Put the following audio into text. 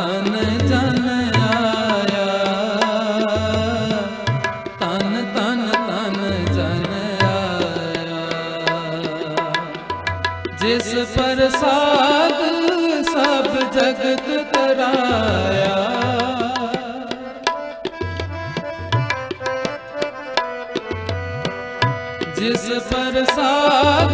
ਤਨ ਤਨ ਜਨ ਆਇਆ। ਤਨ ਤਨ ਤਨ ਜਨ ਆਇਆ। ਜਿਸ ਪ੍ਰਸਾਦ ਸਭ ਜਗਤ ਤਰਾਇਆ। ਜਿਸ ਪ੍ਰਸਾਦ